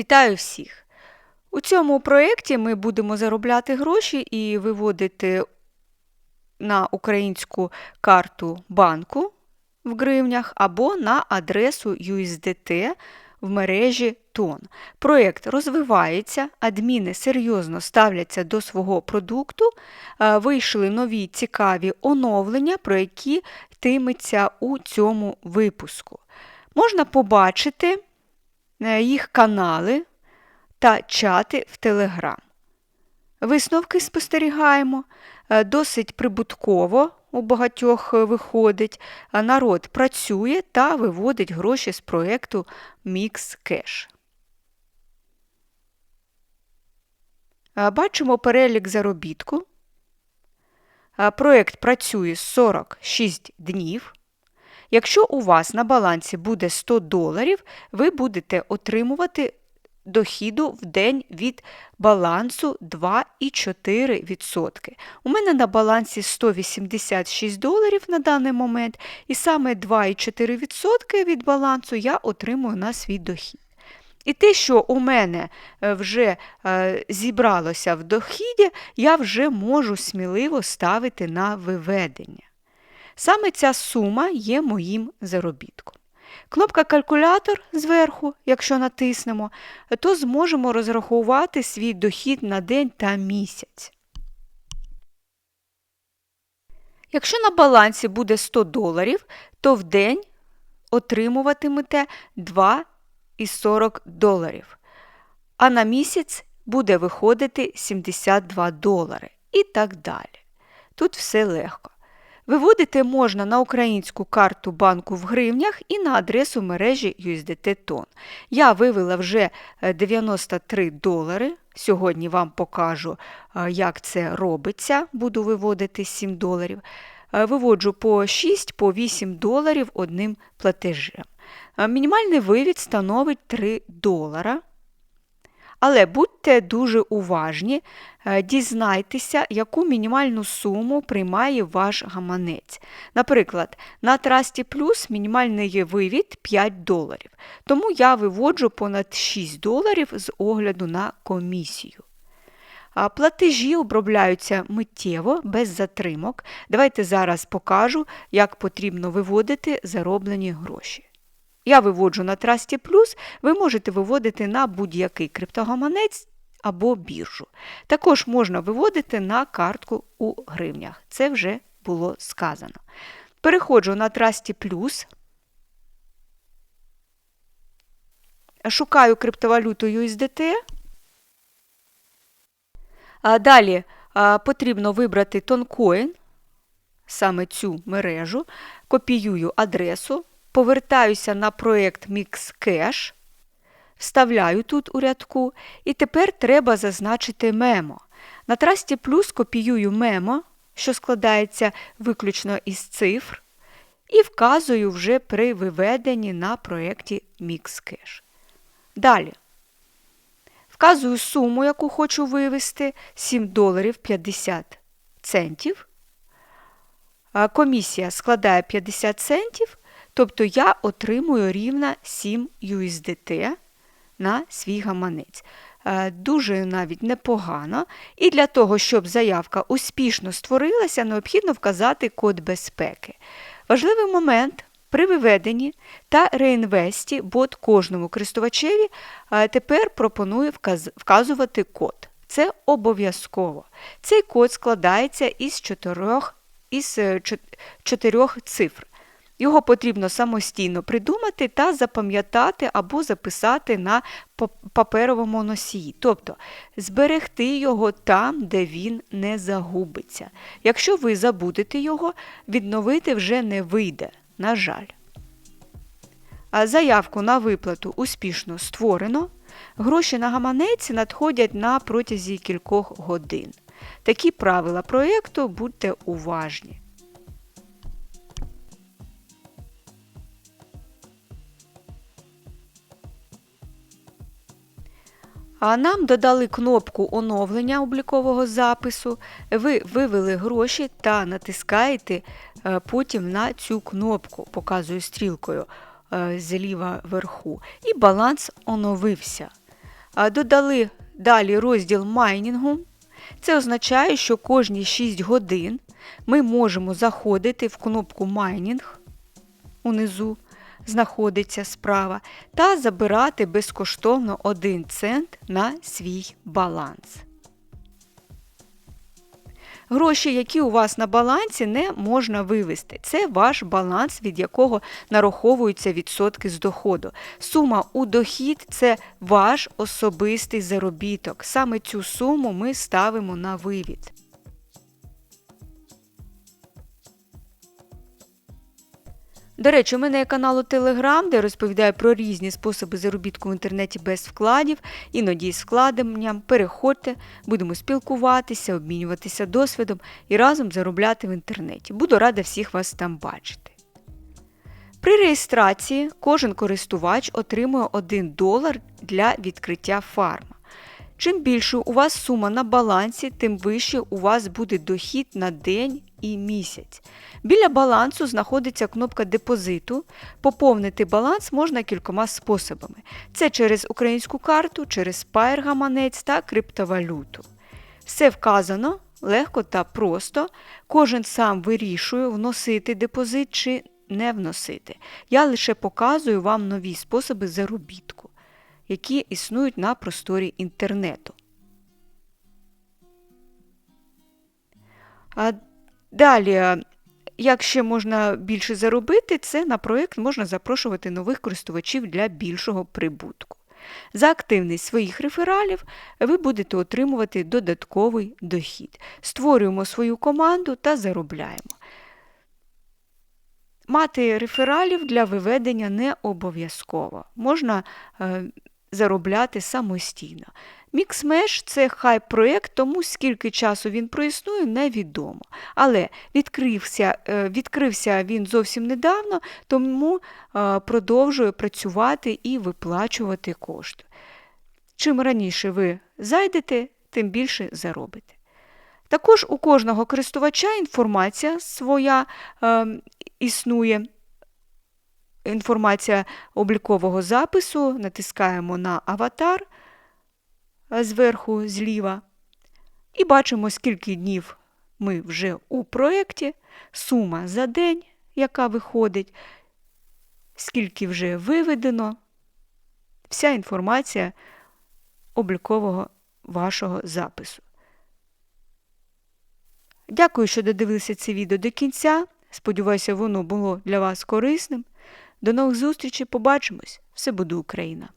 Вітаю всіх! У цьому проєкті ми будемо заробляти гроші і виводити на українську карту банку в гривнях або на адресу USDT в мережі ТОН. Проєкт розвивається, адміни серйозно ставляться до свого продукту, е, вийшли нові цікаві оновлення, про які йтиметься у цьому випуску. Можна побачити їх канали та чати в Телеграм. Висновки спостерігаємо. Е, Досить прибутково у багатьох е, виходить. Е, Народ працює та виводить гроші з проєкту MixCash. Е, Бачимо перелік заробітку. Е, Проєкт працює 46 днів. Якщо у вас на балансі буде 100 доларів, ви будете отримувати дохіду в день від балансу 2,4%. У мене на балансі 186 доларів на даний момент, і саме 2,4% від балансу я отримую на свій дохід. І те, що у мене е, вже е, зібралося в дохіді, я вже можу сміливо ставити на виведення. Саме ця сума є моїм заробітком. Кнопка калькулятор зверху, якщо натиснемо, то зможемо розрахувати свій дохід на день та місяць. Якщо на балансі буде 100 доларів, то в день отримуватимете 2,40 доларів, а на місяць буде виходити 72 долари і так далі. Тут все легко. Виводити можна на українську карту банку в гривнях і на адресу мережі USDT Тон. Я вивела вже 93 долари. Сьогодні вам покажу, е, як це робиться. Буду виводити 7 доларів. Е, Виводжу по 6 по 8 доларів одним платежем. Е, Мінімальний вивід становить 3 долара. Але будьте дуже уважні, е, дізнайтеся, яку мінімальну суму приймає ваш гаманець. Наприклад, на Trusty Plus мінімальний вивід 5 доларів, тому я виводжу понад 6 доларів з огляду на комісію. Платежі обробляються миттєво, без затримок. Давайте зараз покажу, як потрібно виводити зароблені гроші. Я виводжу на Trusty Plus, ви можете виводити на будь-який криптогаманець або біржу. Також можна виводити на картку у гривнях. Це вже було сказано. Переходжу на Trusty Plus. Шукаю криптовалюту USDT. Далі потрібно вибрати Toncoin, саме цю мережу, копіюю адресу, повертаюся на проєкт MixCash, вставляю тут у рядку, і тепер треба зазначити мемо. На Trusty Plus копіюю мемо, що складається виключно із цифр, і вказую вже при виведенні на проєкті MixCash. Далі. Вказую суму, яку хочу вивести 7 доларів 50 центів. Комісія складає 50 центів, тобто я отримую рівно 7 USDT на свій гаманець. Е, Дуже навіть непогано. І для того, щоб заявка успішно створилася, необхідно вказати код безпеки. Важливий момент при виведенні та реінвесті бот кожному користувачеві е, тепер пропонує вказувати код. Це обов'язково. Цей код складається із чотирьох, із е, чотирьох цифр. Його потрібно самостійно придумати та запам'ятати або записати на паперовому носії, тобто зберегти його там, де він не загубиться. Якщо ви забудете його, відновити вже не вийде, на жаль. Заявку на виплату успішно створено. Гроші на гаманець надходять на протязі кількох годин. Такі правила проєкту будьте уважні. А нам додали кнопку оновлення облікового запису. Ви вивели гроші та натискаєте е, потім на цю кнопку, показую стрілкою е, зліва вверху, і баланс оновився. Додали далі розділ майнінгу. Це означає, що кожні 6 годин ми можемо заходити в кнопку майнінг унизу знаходиться справа, та забирати безкоштовно 1 цент на свій баланс. Гроші, які у вас на балансі, не можна вивести. Це ваш баланс, від якого нараховуються відсотки з доходу. Сума у дохід це ваш особистий заробіток. Саме цю суму ми ставимо на вивід. До речі, у мене є канал у Телеграм, де розповідаю про різні способи заробітку в інтернеті без вкладів, іноді з вкладенням. Переходьте, будемо спілкуватися, обмінюватися досвідом і разом заробляти в інтернеті. Буду рада всіх вас там бачити. При реєстрації кожен користувач отримує 1 долар для відкриття фарма. Чим більше у вас сума на балансі, тим вище у вас буде дохід на день і місяць. Біля балансу знаходиться кнопка депозиту. Поповнити баланс можна кількома способами. Це через українську карту, через Pair гаманець та криптовалюту. Все вказано легко та просто. Кожен сам вирішує, вносити депозит чи не вносити. Я лише показую вам нові способи заробітку які існують на просторі інтернету. Далі, як ще можна більше заробити, це на проєкт можна запрошувати нових користувачів для більшого прибутку. За активність своїх рефералів ви будете отримувати додатковий дохід. Створюємо свою команду та заробляємо. Мати рефералів для виведення не обов'язково. Можна е, заробляти самостійно. Міксмеш це хай проєкт, тому скільки часу він проіснує, невідомо. Але відкрився е, відкрився він зовсім недавно, тому е, продовжує працювати і виплачувати кошти. Чим раніше ви зайдете, тим більше заробите. Також у кожного користувача інформація своя е, існує інформація облікового запису, натискаємо на аватар зверху зліва і бачимо, скільки днів ми вже у проєкті, сума за день, яка виходить, скільки вже виведено, вся інформація облікового вашого запису. Дякую, що додивилися це відео до кінця. Сподіваюся, воно було для вас корисним. До нових зустрічей, побачимось! Все буде Україна!